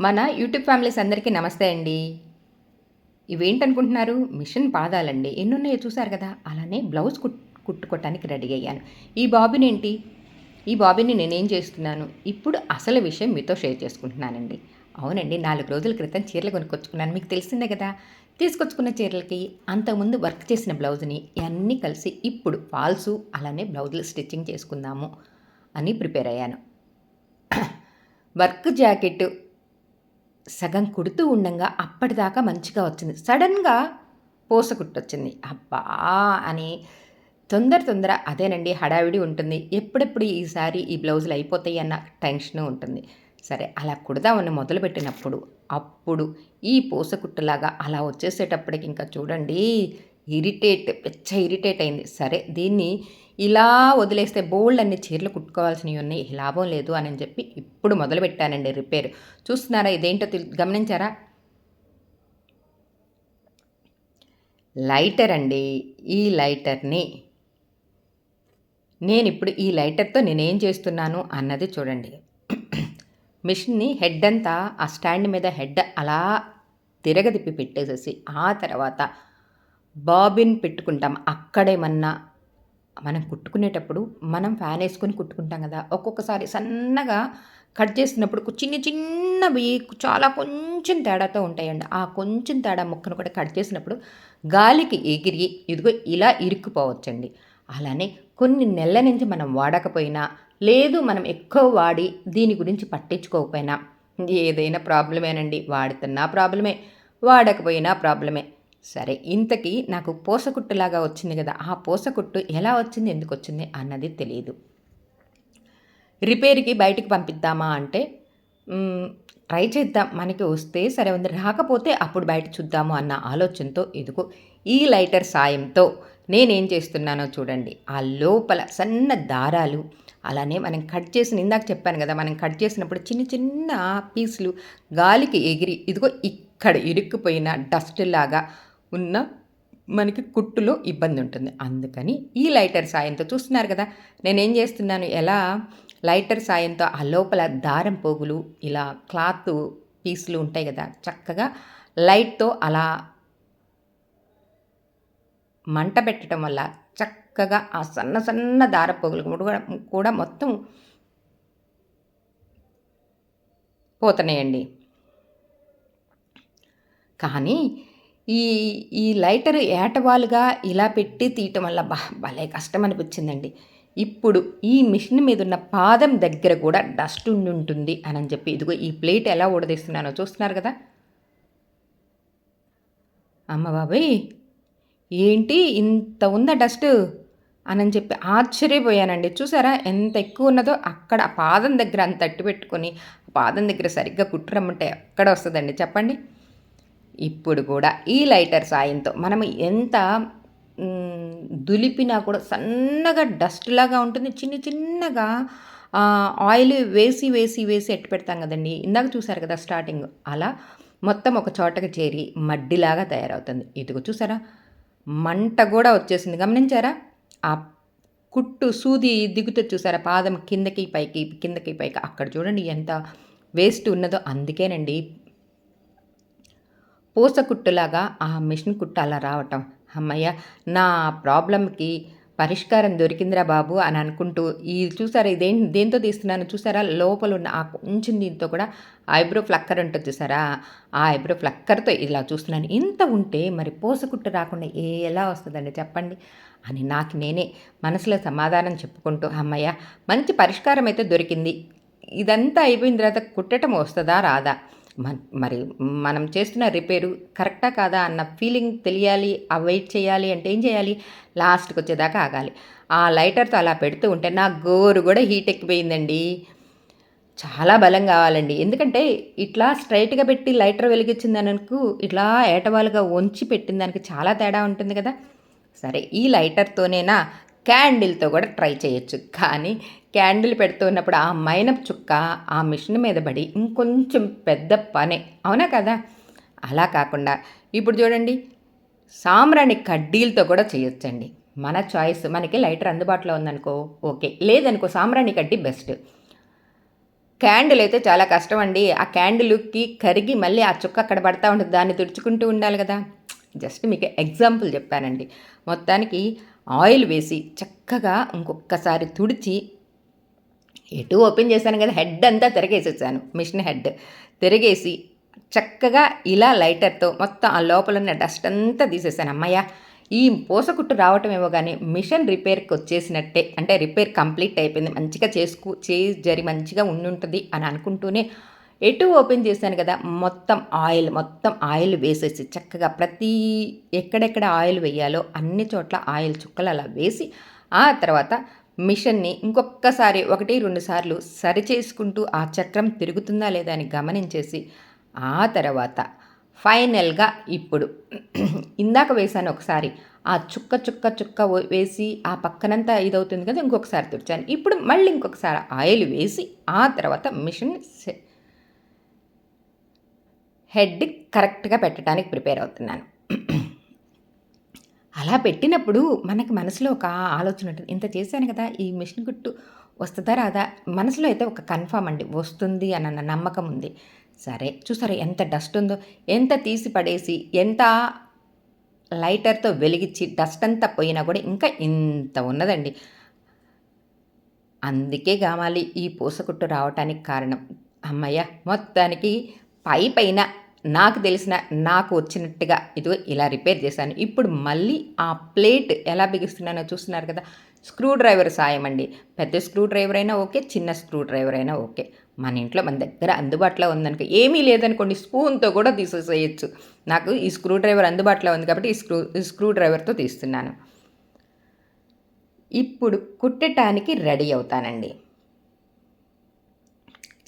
మన YouTube families అందరికీ నమస్తే అండి. ఇవేంటనుకుంటున్నారు? మిషన్ పాదాలండి. ఎన్ని ఉన్నాయో చూసారు కదా? అలానే బ్లౌజ్ కుట్ కుట్టుకోవటానికి రెడీ అయ్యాను. ఈ బాబిని ఏంటి ఈ బాబిని నేనేం చేస్తున్నాను? ఇప్పుడు అసలు విషయం మీతో షేర్ చేసుకుంటున్నానండి. అవునండి నాలుగు రోజుల క్రితం చీరలు కొనుక్కొచ్చుకున్నాను. మీకు తెలిసిందే కదా? తీసుకొచ్చుకున్న చీరలకి అంతకుముందు వర్క్ చేసిన బ్లౌజ్ని అన్నీ కలిసి ఇప్పుడు ఫాల్సు అలానే బ్లౌజులు స్టిచ్చింగ్ చేసుకుందాము అని ప్రిపేర్ అయ్యాను. వర్క్ జాకెట్ సగం కుడుతూ ఉండగా అప్పటిదాకా మంచిగా వచ్చింది. సడన్గా పూస కుట్టొచ్చింది అబ్బా! అని తొందర తొందర అదేనండి హడావిడి ఉంటుంది. ఎప్పుడెప్పుడు ఈసారి ఈ బ్లౌజులు అయిపోతాయి అన్న టెన్షన్ ఉంటుంది. సరే అలా కుడదామని మొదలుపెట్టినప్పుడు అప్పుడు ఈ పూసకుట్టులాగా అలా వచ్చేసేటప్పటికి ఇంకా చూడండి ఇరిటేట్ పెచ్చ ఇరిటేట్ అయింది. సరే దీన్ని ఇలా వదిలేస్తే బోల్డ్ అన్ని చీరలు కుట్టుకోవాల్సినవి ఉన్నాయి. లాభం లేదు అని చెప్పి ఇప్పుడు మొదలు పెట్టానండి రిపేర్. చూస్తున్నారా ఇదేంటో గమనించారా? లైటర్ అండి. ఈ లైటర్ని నేను ఇప్పుడు ఈ లైటర్తో నేనేం చేస్తున్నాను అన్నది చూడండి. మిషన్ని హెడ్ అంతా ఆ స్టాండ్ మీద హెడ్ అలా తిరగదిప్పి పెట్టేసేసి ఆ తర్వాత బాబిన్ పెట్టుకుంటాం. అక్కడేమన్నా మనం కుట్టుకునేటప్పుడు మనం ఫ్యాన్ వేసుకొని కుట్టుకుంటాం కదా ఒక్కొక్కసారి సన్నగా కట్ చేసినప్పుడు చిన్న చిన్నవి చాలా కొంచెం తేడాతో ఉంటాయండి. ఆ కొంచెం తేడా ముక్కను కూడా కట్ చేసినప్పుడు గాలికి ఎగిరి ఇదిగో ఇలా ఇరుక్కుపోవచ్చండి. అలానే కొన్ని నెలల నుంచి మనం వాడకపోయినా లేదు మనం ఎక్కువ వాడి దీని గురించి పట్టించుకోకపోయినా ఏదైనా ప్రాబ్లమేనండి వాడుతున్నా ప్రాబ్లమే వాడకపోయినా ప్రాబ్లమే. సరే ఇంతకీ నాకు పూసకుట్టులాగా వచ్చింది కదా ఆ పూసకుట్టు ఎలా వచ్చింది ఎందుకు వచ్చింది అన్నది తెలియదు రిపేర్కి బయటికి పంపిద్దామా అంటే ట్రై చేద్దాం మనకి వస్తే సరే ఉంది రాకపోతే అప్పుడు బయట చూద్దాము అన్న ఆలోచనతో ఇదిగో ఈ లైటర్ సాయంతో నేనేం చేస్తున్నానో చూడండి. ఆ లోపల సన్న దారాలు అలానే మనం కట్ చేసిన ఇందాక చెప్పాను కదా మనం కట్ చేసినప్పుడు చిన్న చిన్న పీసులు గాలికి ఎగిరి ఇదిగో ఇక్కడ ఇరుక్కుపోయిన డస్ట్ లాగా ఉన్న మనకి కుట్టులో ఇబ్బంది ఉంటుంది. అందుకని ఈ లైటర్ సాయంతో చూస్తున్నారు కదా. నేనేం చేస్తున్నాను? ఎలా లైటర్ సాయంతో ఆ లోపల దారం పోగులు ఇలా క్లాత్ పీసులు ఉంటాయి కదా. చక్కగా లైట్తో అలా మంట పెట్టడం వల్ల చక్కగా ఆ సన్న సన్న దార పోగులు కూడా కూడా మొత్తం పోతున్నాయండి. కానీ ఈ ఈ లైటర్ ఏటవాలుగా ఇలా పెట్టి తీయటం వల్ల బా భలే కష్టం అనిపించిందండి ఇప్పుడు ఈ మిషన్ మీద ఉన్న పాదం దగ్గర కూడా డస్ట్ ఉండి ఉంటుంది అని చెప్పి ఇదిగో ఈ ప్లేట్ ఎలా ఊడదీస్తున్నానో చూస్తున్నారు కదా? అమ్మ బాబాయ్! ఏంటి ఇంత ఉందా డస్ట్? అని చెప్పి ఆశ్చర్యపోయానండి. చూసారా ఎంత ఎక్కువ ఉన్నదో అక్కడ పాదం దగ్గర అంత అట్టు పెట్టుకొని పాదం దగ్గర సరిగ్గా కుట్టురమ్మంటే ఎక్కడ వస్తుందండి చెప్పండి? ఇప్పుడు కూడా ఈ లైటర్ సాయంతో మనం ఎంత దులిపినా కూడా సన్నగా డస్ట్ లాగా ఉంటుంది. చిన్న చిన్నగా ఆయిల్ వేసి వేసి వేసి ఎట్టు పెడతాం కదండి. ఇందాక చూసారు కదా స్టార్టింగ్. అలా మొత్తం ఒక చోటకి చేరి మడ్డిలాగా తయారవుతుంది. ఇదిగో చూసారా? మంట కూడా వచ్చేసింది. గమనించారా? ఆ కుట్టు సూది దిగుతుంది చూసారా? పాదం కిందకి పైకి కిందకి పైకి. అక్కడ చూడండి ఎంత వేస్ట్ ఉన్నదో. అందుకేనండి పూస కుట్టులాగా ఆ మిషన్ కుట్టు అలా రావటం. అమ్మయ్య నా ప్రాబ్లంకి పరిష్కారం దొరికిందిరా బాబు అని అనుకుంటూ ఈ చూసారా ఇదేం దేంతో తీస్తున్నాను చూసారా? లోపల ఉన్న ఆ కొంచెం దీంతో కూడా ఐబ్రో ఫ్లక్కర్ ఉంటుంది చూసారా? ఆ ఐబ్రో ఫ్లక్కర్తో ఇలా చూస్తున్నాను. ఇంత ఉంటే మరి పోసకుట్టు రాకుండా ఏ ఎలా వస్తుందండి చెప్పండి? అని నాకు నేనే మనసులో సమాధానం చెప్పుకుంటూ అమ్మయ్య మంచి పరిష్కారం అయితే దొరికింది. ఇదంతా అయిపోయిన తర్వాత కుట్టడం వస్తుందా రాదా? మరి మనం చేస్తున్న రిపేరు కరెక్టా కాదా అన్న ఫీలింగ్ తెలియాలి ఆ వెయిట్ చేయాలి అంటే ఏం చేయాలి? లాస్ట్కి వచ్చేదాకా ఆగాలి. ఆ లైటర్తో అలా పెడుతూ ఉంటే నా గోరు కూడా హీట్ ఎక్కిపోయిందండి. చాలా బలం కావాలండి. ఎందుకంటే ఇట్లా స్ట్రైట్గా పెట్టి లైటర్ వెలిగించిన దానికి ఇట్లా ఏటవాలుగా వంచి పెట్టిన దానికి చాలా తేడా ఉంటుంది కదా. సరే ఈ లైటర్తోనేనా క్యాండిల్తో కూడా ట్రై చేయొచ్చు. కానీ క్యాండిల్ పెడుతున్నప్పుడు ఆ మైనపు చుక్క ఆ మిషన్ మీద పడి ఇంకొంచెం పెద్ద పనే. అవునా కదా? అలా కాకుండా ఇప్పుడు చూడండి సాంబ్రాణి కడ్డీలతో కూడా చేయొచ్చండి. మన చాయిస్ మనకి లైటర్ అందుబాటులో ఉందనుకో ఓకే. లేదనుకో సాంబ్రాణి కడ్డీ బెస్ట్. క్యాండిల్ అయితే చాలా కష్టం అండి ఆ క్యాండిల్కి కరిగి మళ్ళీ ఆ చుక్క అక్కడ పడతా ఉంటుంది. దాన్ని తుడుచుకుంటూ ఉండాలి కదా. జస్ట్ మీకు ఎగ్జాంపుల్ చెప్పానండి. మొత్తానికి ఆయిల్ వేసి చక్కగా ఇంకొకసారి తుడిచి ఎటు ఓపెన్ చేశాను కదా హెడ్ అంతా తిరగేసేసాను మిషన్ హెడ్ తిరిగేసి చక్కగా ఇలా లైటర్తో మొత్తం ఆ లోపల ఉన్న డస్ట్ అంతా తీసేసాను. అమ్మయ్య ఈ పూసకుట్టు రావటం కానీ మిషన్ రిపేర్కి వచ్చేసినట్టే అంటే రిపేర్ కంప్లీట్ అయిపోయింది మంచిగా చేసుకు చేసి జరి మంచిగా ఉండుంటుంది అని అనుకుంటూనే ఎటు ఓపెన్ చేశాను కదా మొత్తం ఆయిల్ మొత్తం ఆయిల్ వేసేసి చక్కగా ప్రతి ఎక్కడెక్కడ ఆయిల్ వేయాలో అన్ని చోట్ల ఆయిల్ చుక్కలు అలా వేసి ఆ తర్వాత మిషన్ని ఇంకొకసారి ఒకటి రెండు సార్లు సరి చేసుకుంటూ ఆ చక్రం తిరుగుతుందా లేదా అని గమనించేసి ఆ తర్వాత ఫైనల్గా ఇప్పుడు ఇందాక వేశాను ఒకసారి ఆ చుక్క చుక్క చుక్క వేసి ఆ పక్కనంతా ఇదవుతుంది కదా ఇంకొకసారి తుడిచాను. ఇప్పుడు మళ్ళీ ఇంకొకసారి ఆయిల్ వేసి ఆ తర్వాత మిషన్ హెడ్ కరెక్ట్గా పెట్టడానికి ప్రిపేర్ అవుతున్నాను. అలా పెట్టినప్పుడు మనకి మనసులో ఒక ఆలోచన ఉంటుంది. ఇంత చేశాను కదా ఈ మిషన్ గుట్టు వస్తుందా రాదా? మనసులో అయితే ఒక కన్ఫామ్ అండి. వస్తుంది అన్న నమ్మకం ఉంది. సరే చూసారా ఎంత డస్ట్ ఉందో? ఎంత తీసి పడేసి ఎంత లైటర్తో వెలిగించి డస్ట్ అంతా పోయినా కూడా ఇంకా ఇంత ఉన్నదండి. అందుకే కావాలి ఈ పూసకుట్టు రావటానికి కారణం. అమ్మయ్య మొత్తానికి పై పైన నాకు తెలిసిన నాకు వచ్చినట్టుగా ఇదిగో ఇలా రిపేర్ చేశాను. ఇప్పుడు మళ్ళీ ఆ ప్లేట్ ఎలా బిగిస్తున్నానో చూస్తున్నారు కదా. స్క్రూ డ్రైవర్ సాయం అండి. పెద్ద స్క్రూ డ్రైవర్ అయినా ఓకే చిన్న స్క్రూ డ్రైవర్ అయినా ఓకే. మన ఇంట్లో మన దగ్గర అందుబాటులో ఉందనుకో ఏమీ లేదనుకోండి స్పూన్తో కూడా తీసేసేయచ్చు. నాకు ఈ స్క్రూ డ్రైవర్ అందుబాటులో ఉంది కాబట్టి ఈ స్క్రూ ఈ స్క్రూ డ్రైవర్తో తీస్తున్నాను. ఇప్పుడు కుట్టడానికి రెడీ అవుతానండి.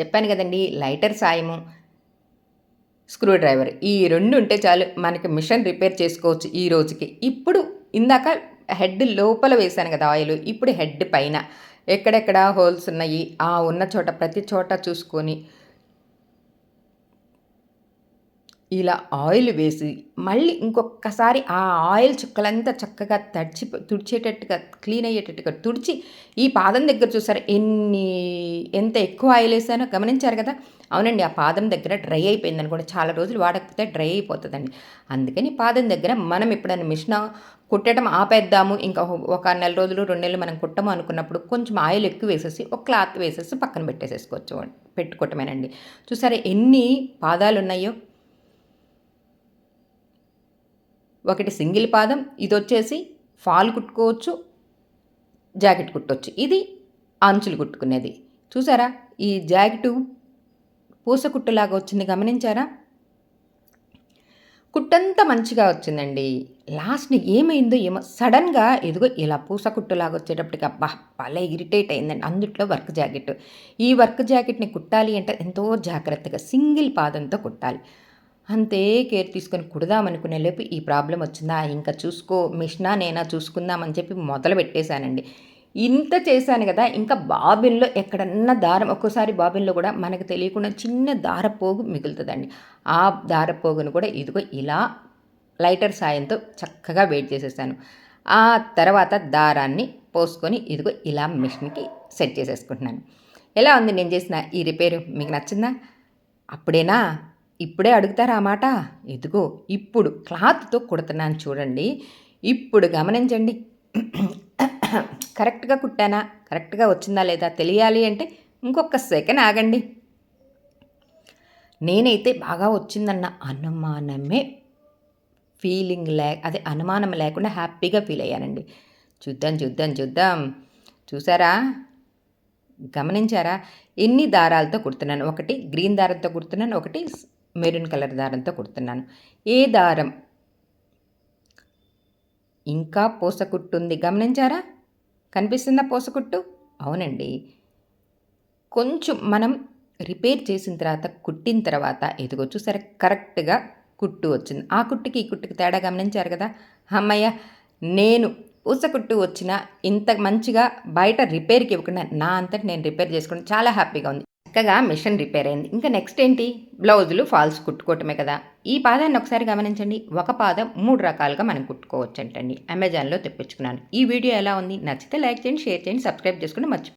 చెప్పాను కదండి లైటర్ సాయము స్క్రూ డ్రైవర్ ఈ రెండు ఉంటే చాలు మనకి మిషన్ రిపేర్ చేసుకోవచ్చు ఈ రోజుకి. ఇప్పుడు ఇందాక హెడ్ లోపల వేశాను కదా ఆయిల్ ఇప్పుడు హెడ్ పైన. ఎక్కడెక్కడ హోల్స్ ఉన్నాయి? ఆ ఉన్న చోట ప్రతి చోట చూసుకొని ఇలా ఆయిల్ వేసి మళ్ళీ ఇంకొకసారి ఆ ఆయిల్ చుక్కలంతా చక్కగా తడిచి తుడిచేటట్టుగా క్లీన్ అయ్యేటట్టుగా తుడిచి ఈ పాదం దగ్గర చూసారు ఎన్ని ఎంత ఎక్కువ ఆయిల్ వేసానో గమనించారు కదా? అవునండి ఆ పాదం దగ్గర డ్రై అయిపోయింది అనుకోండి చాలా రోజులు వాడకపోతే డ్రై అయిపోతుందండి. అందుకని పాదం దగ్గర మనం ఎప్పుడైనా మిషన్ కుట్టడం ఆపేద్దాము. ఇంకా ఒక నెల రోజులు రెండు నెలలు మనం కుట్టము అనుకున్నప్పుడు కొంచెం ఆయిల్ ఎక్కువ వేసేసి ఒక క్లాత్ వేసేసి పక్కన పెట్టేసేసుకోవచ్చు పెట్టుకోవటమేనండి. చూసారా ఎన్ని పాదాలు ఉన్నాయో ఒకటి సింగిల్ పాదం ఇది వచ్చేసి ఫాల్ కుట్టుకోవచ్చు జాకెట్ కుట్టవచ్చు ఇది అంచులు కుట్టుకునేది. చూసారా? ఈ జాకెట్ పూస కుట్టులాగా వచ్చింది గమనించారా? కుట్టంతా మంచిగా వచ్చిందండి. లాస్ట్ని ఏమైందో ఏమో సడన్గా ఎదుగో ఇలా పూస కుట్టులాగా వచ్చేటప్పటికి అబ్బా భలే ఇరిటేట్ అయిందండి. అందుట్లో వర్క్ జాకెట్. ఈ వర్క్ జాకెట్ని కుట్టాలి అంటే ఎంతో జాగ్రత్తగా సింగిల్ పాదంతో కుట్టాలి. అంతే కేర్ తీసుకొని కుడదామనుకునే లేపు ఈ ప్రాబ్లం వచ్చిందా? ఇంకా చూసుకో మిషనా నేనా చూసుకుందామని చెప్పి మొదలు పెట్టేశానండి ఇంత చేశాను కదా ఇంకా బాబిన్లో ఎక్కడన్నా దారం ఒక్కోసారి బాబిన్లో కూడా మనకు తెలియకుండా చిన్న దారపోగు మిగులుతుందండి. ఆ దారపోగును కూడా ఇదిగో ఇలా లైటర్ సాయంతో చక్కగా వెయిట్ చేసేసాను. ఆ తర్వాత దారాన్ని పోసుకొని ఇదిగో ఇలా మిషన్కి సెట్ చేసేసుకుంటున్నాను. ఎలా ఉంది? నేను చేసిన ఈ రిపేరు మీకు నచ్చిందా? అప్పుడేనా? ఇప్పుడే అడుగుతారా మాట? ఎదుగో ఇప్పుడు క్లాత్తో కుడుతున్నాను చూడండి. ఇప్పుడు గమనించండి. కరెక్ట్గా కుట్టానా? కరెక్ట్గా వచ్చిందా లేదా తెలియాలి అంటే ఇంకొక సెకండ్ ఆగండి. నేనైతే బాగా వచ్చిందన్న అనుమానమే ఫీలింగ్ లే అదే అనుమానం లేకుండా హ్యాపీగా ఫీల్ అయ్యానండి. చూద్దాం చూద్దాం చూద్దాం. చూసారా? గమనించారా? ఎన్ని దారాలతో కుడుతున్నాను? ఒకటి గ్రీన్ దారంతో కుడుతున్నాను ఒకటి మెరూన్ కలర్ దారంతో కుడుతున్నాను. ఏ దారం? ఇంకా పూసకుట్టుంది గమనించారా? కనిపిస్తుందా పూసకుట్టు అవునండి. కొంచెం మనం రిపేర్ చేసిన తర్వాత కుట్టిన తర్వాత ఎదుగో చూసారా? కరెక్ట్గా కుట్టు వచ్చింది. ఆ కుట్టుకి ఈ కుట్టుకి తేడా గమనించారు కదా? అమ్మయ్య నేను పూసకుట్టు వచ్చిన ఇంత మంచిగా బయట రిపేర్కి ఇవ్వకుండా నా అంతటి నేను రిపేర్ చేసుకుని చాలా హ్యాపీగా ఉంది. చక్కగా మిషన్ రిపేర్ అయింది. ఇంకా నెక్స్ట్ ఏంటి? బ్లౌజులు ఫాల్స్ కుట్టుకోవటమే కదా. ఈ పాదాన్ని ఒకసారి గమనించండి. ఒక పాదం మూడు రకాలుగా మనం కుట్టుకోవచ్చు అంటండి అమెజాన్లో తెప్పించుకున్నాను. ఈ వీడియో ఎలా ఉంది? నచ్చితే లైక్ చేయండి షేర్ చేయండి సబ్స్క్రైబ్ చేసుకుని మర్చి